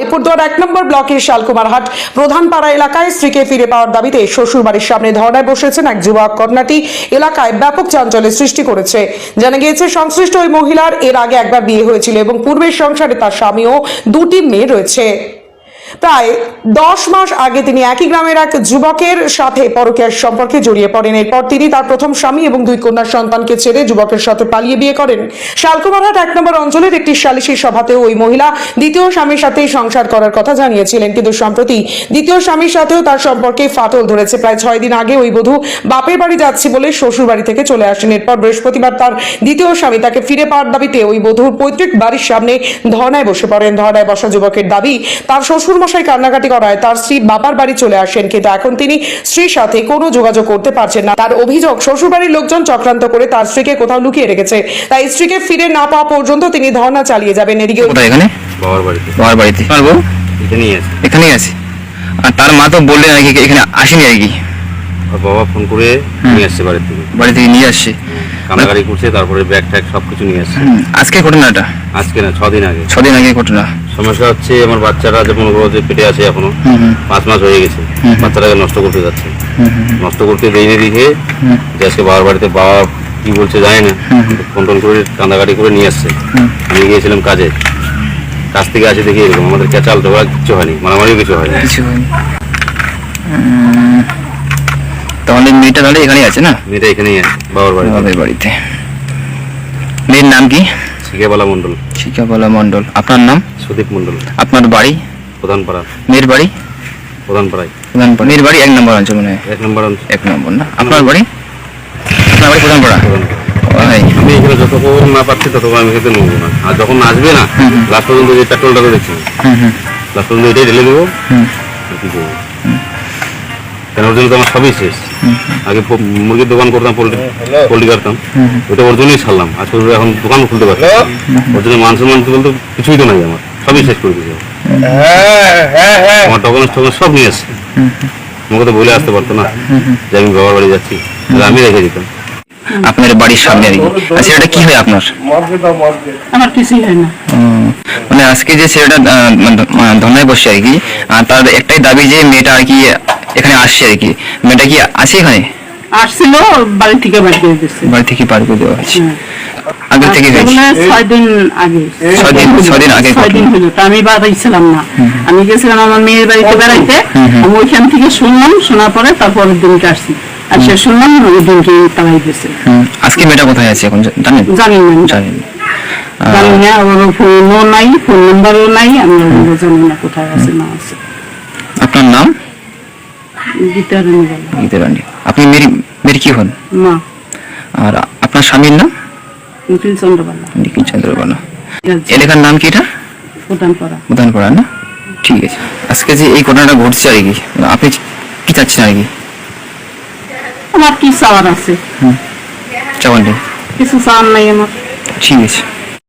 আলিপুরদুয়ার এক নম্বর ব্লকের শালকুমারহাট প্রধানপাড়া এলাকায় স্ত্রীকে ফিরে পাওয়ার দাবিতে শ্বশুর বাড়ির সামনে ধর্নায় বসেছেন এক যুবক। ঘটনাটি এলাকায় ব্যাপক চাঞ্চল্যের সৃষ্টি করেছে। জানা গিয়েছে, সংশ্লিষ্ট ওই মহিলার এর আগে একবার বিয়ে হয়েছিল এবং পূর্বের সংসারে তার স্বামী ও দুটি মেয়ে রয়েছে। প্রায় দশ মাস আগে তিনি একই গ্রামের এক যুবকের সাথে পরকীয়ার সম্পর্কে জড়িয়ে পড়েন। এরপর তিনি তার প্রথম স্বামী এবং দুই কন্যা সন্তানকে ছেড়ে যুবকের সাথে পালিয়ে বিয়ে করেন। শালকুমারহাট এক নম্বর অঞ্চলের একটি সালিশি সভাতেও ওই মহিলা দ্বিতীয় স্বামীর সাথেই সংসার করার কথা জানিয়েছিলেন। কিন্তু সম্প্রতি দ্বিতীয় স্বামীর সাথেও তার সম্পর্কে ফাটল ধরেছে। প্রায় ছয় দিন আগে ওই বধূ বাপের বাড়ি যাচ্ছি বলে শ্বশুর বাড়ি থেকে চলে আসেন। এরপর বৃহস্পতিবার তার দ্বিতীয় স্বামী তাকে ফিরে পাওয়ার দাবিতে ওই বধূর পৈতৃক বাড়ির সামনে ধর্নায় বসে পড়েন। ধর্নায় বসা যুবকের দাবি, তার শ্বশুর মশাই কান্নাকাটি করায় তার স্ত্রী বাবার বাড়ি চলে আসেন কিন্তু এখন তিনি স্ত্রীর সাথে কোনো যোগাযোগ করতে পারছেন না। তার অভিযোগ শ্বশুরবাড়ির লোকজন চক্রান্ত করে তার স্ত্রীকে কোথাও লুকিয়ে রেখেছে। তাই স্ত্রীকে ফিরে না পাওয়া পর্যন্ত তিনি ধর্ণা চালিয়ে যাবেন এদিকে। কোথায় এখানে? বাবার বাড়িতে। বাবার বাড়িতে। এখানেই আছে। এখানেই আছে। আর তার মা তো বললেন আর কি এখানে আসেনি আর কি আর বাবা ফোন করে নিয়ে আসছে বাড়ি থেকে। বাড়ি থেকে নিয়ে আসছে কান্নাকাড়ি করছে তারপরে ব্যাগ ট্যাগ সব কিছু নিয়ে আসছে। আজকে ঘটনাটা? আজকে না ছদিন আগে। ছদিন আগে ঘটনা। সমস্যা হচ্ছে আমার বাচ্চারা যেমন ওগুলো যে পেটে আছে এখনও পাঁচ মাস হয়ে গেছে। বাচ্চাটাকে নষ্ট করতে যাচ্ছে। নষ্ট করতে দেয়নি দেখে হুম। যে আজকে বাবার বাড়িতে বাবা কি বলছে জানি না। ফোন টোন করে কান্দাকাটি করে নিয়ে আসছে। আমি গিয়েছিলাম কাজে। কাজ থেকে আসে দেখি এরকম আমাদের ক্যাচাল ঝগড়া কিছু হয়নি মারামারিও কিছু হয়নি। কিছু হয়নি। তাহলে মেয়েটা তাহলে এখানেই আছে না? মেয়েটা এখানেই আছে বাবার বাড়িতে। বাবার বাড়িতে। মেয়ের নাম কি? শিখেবালা মণ্ডল। শিখাবালা মণ্ডল। আপনার নাম? সুদীপ মণ্ডল। আপনার বাড়ি? প্রধানপাড়া। মেয়ের বাড়ি? প্রধানপাড়ায়। প্রধানপাড়া। মেয়ের বাড়ি এক নম্বর অঞ্চল মনে এক নম্বর অঞ্চল। এক নম্বর না? আপনার বাড়ি? আপনার বাড়ি প্রধানপাড়া। আমি এখানে যতক্ষণ না পাচ্ছি ততক্ষণ আমি খেতে নেব না। আর যখন আসবে না লাস্ট পর্যন্ত যে পেট্রোলটা দেখছি। লাস্ট পর্যন্ত এটাই ঢেলে দেবো। কি করব? কেন ওর জন্য তো আমার সবই শেষ? আগে মুরগির দোকান করতাম পোল্ট্রি পোল্ট্রি কাটতাম। হুম। ওইটা ওর জন্যই ছাড়লাম। আজকে ওর এখন দোকান খুলতে পারছি। ওর জন্য মানুষ মানুষ বলতে কিছুই তো নাই আমার। সবই শেষ করে দিয়েছে আমার ডকুমেন্টস টকুমেন্টস সব নিয়ে আসছে। আমাকে তো বলে আসতে পারতো না যে আমি বাবার বাড়ি যাচ্ছি। তাহলে আমি রেখে দিতাম। আপনার বাড়ির সামনে আর কি আর ছেলেটা কি হয় আপনার? আমার কিছুই হয় না। মানে আজকে যে ছেলেটা মানে ধর্নায় বসছে আর কি তার একটাই দাবি যে মেয়েটা আর কি এখানে আসছে আর কি। মেয়েটা কি আছে এখানে? আসছিল বাড়ি থেকে বাড়ি করে দিচ্ছে বাড়ি থেকে করে দেওয়া হয়েছে। আগে থেকে মনে হয় ছয় দিন আগে। ছয় দিন ছয় দিন আগে ছয় দিন হলো তা আমি বাড়ি ছিলাম না। আমি গেছিলাম আমার মেয়ের বাড়িতে বেড়াইতে। আমি ওইখান থেকে শুনলাম শোনার পরে তারপরের দিনকে আসছি। আর সে শুনলাম ওই দিনকে তালাই দিয়েছে। আজকে মেয়েটা কোথায় আছে এখন? জানেন? জানি না। জানেন জানি না। ওর ফোনও নাই ফোন নাম্বারও নাই। আমি জানি না কোথায় আছে না আছে। আপনার নাম? বলো আপনি মেয়ের কি হন? মা। আর আপনার স্বামীর নাম? নিখিল চন্দ্রবালা। নিখিল চন্দ্রবালা। এলাকার নাম কি এটা? প্রধান পাড়া প্রধানপাড়া না? ঠিক আছে। আজকে যে এই ঘটনাটা ঘটছে আর কি আপনি কি চাচ্ছেন আর কি? আমার কি চাওয়ার আছে? চাওয়ান নেই। কিছু চাওয়ার নাই আমার। ঠিক আছে।